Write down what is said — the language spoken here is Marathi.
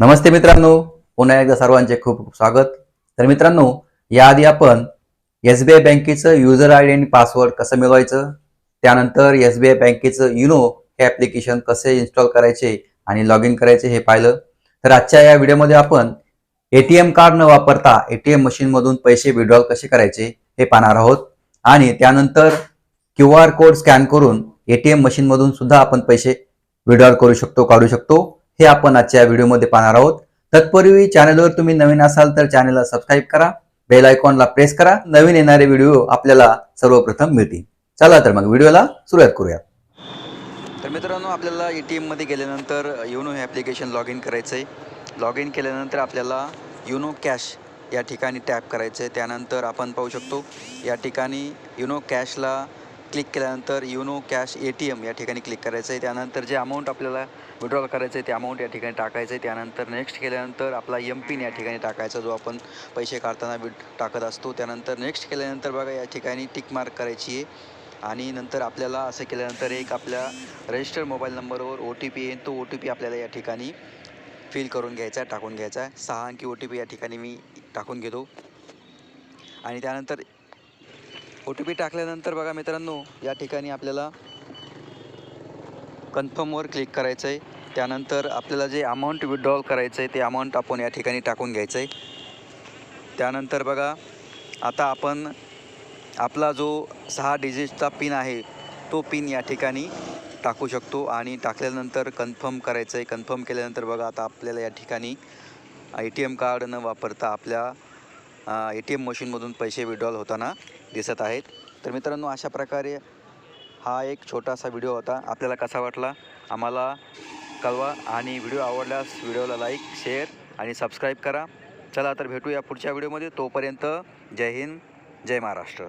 नमस्ते मित्रांनो. पुन्हा एकदा सर्वांचे खूप खूप स्वागत. तर मित्रांनो याआधी आपण एस बी आय बँकेचं युजर आय डी आणि पासवर्ड कसं मिळवायचं? त्यानंतर एस बी आय बँकेचं युनो हे ॲप्लिकेशन कसे इन्स्टॉल करायचे आणि लॉग इन करायचे हे पाहिलं. तर आजच्या या व्हिडिओमध्ये आपण ए टी एम कार्ड न वापरता ए टी एम मशीनमधून पैसे विड्रॉल कसे करायचे हे पाहणार आहोत. आणि त्यानंतर क्यू आर कोड स्कॅन करून ए टी एम मशीनमधून सुद्धा आपण पैसे विड्रॉल करू शकतो काढू शकतो. हे आपण आजच्या व्हिडिओमध्ये पाहणार आहोत. तत्पूर्वी चॅनलवर तुम्ही नवीन असाल तर चॅनलला सबस्क्राईब करा बेल आयकॉनला प्रेस करा नवीन येणारे व्हिडिओ आपल्याला सर्वप्रथम मिळतील. चला तर मग व्हिडिओला सुरुवात करूया. तर मित्रांनो आपल्याला ए टी एममध्ये गेल्यानंतर युनो हे ॲप्लिकेशन लॉग इन करायचं आहे लॉग इन केल्यानंतर आपल्याला युनो कॅश या ठिकाणी टॅप करायचं आहे त्यानंतर आपण पाहू शकतो या ठिकाणी युनो कॅशला क्लिक केल्यानंतर YONO cash A T M या ठिकाणी क्लिक करायचं आहे. त्यानंतर जे अमाऊंट आपल्याला विड्रॉल करायचं आहे ते अमाऊंट या ठिकाणी टाकायचं आहे. त्यानंतर नेक्स्ट केल्यानंतर आपला एम पिन या ठिकाणी टाकायचा जो आपण पैसे काढताना विड टाकत असतो. त्यानंतर नेक्स्ट केल्यानंतर बघा या ठिकाणी टिक मार्क करायची आहे. आणि नंतर आपल्याला असं केल्यानंतर एक आपल्या रजिस्टर्ड मोबाईल नंबरवर ओ टी पी येईल. तो ओ टी पी आपल्याला या ठिकाणी फिल करून घ्यायचा आहे टाकून घ्यायचा आहे. सहा अंकी ओ टी पी या ठिकाणी मी टाकून घेतो. आणि त्यानंतर ओ टी पी टाकल्यानंतर बघा मित्रांनो या ठिकाणी आपल्याला कन्फर्मवर क्लिक करायचं आहे त्यानंतर आपल्याला जे अमाऊंट विड्रॉल करायचं आहे ते अमाऊंट आपण या ठिकाणी टाकून घ्यायचं आहे त्यानंतर बघा आता आपण आपला जो सहा डिजिटचा पिन आहे तो पिन या ठिकाणी टाकू शकतो. आणि टाकल्यानंतर कन्फर्म करायचं आहे कन्फर्म केल्यानंतर बघा आता आपल्याला या ठिकाणी ए टी एम कार्ड न वापरता आपल्या ए टी एम मशीनमधून पैसे विड्रॉल होताना दिसत आहेत. तर मित्रांनो अशा प्रकारे हा एक छोटासा व्हिडिओ होता. आपल्याला कसा वाटला? आम्हाला कळवा आणि व्हिडिओ आवडल्यास व्हिडिओला लाईक शेअर आणि सबस्क्राईब करा. चला तर भेटूया पुढच्या व्हिडिओमध्ये तोपर्यंत जय हिंद जय महाराष्ट्र.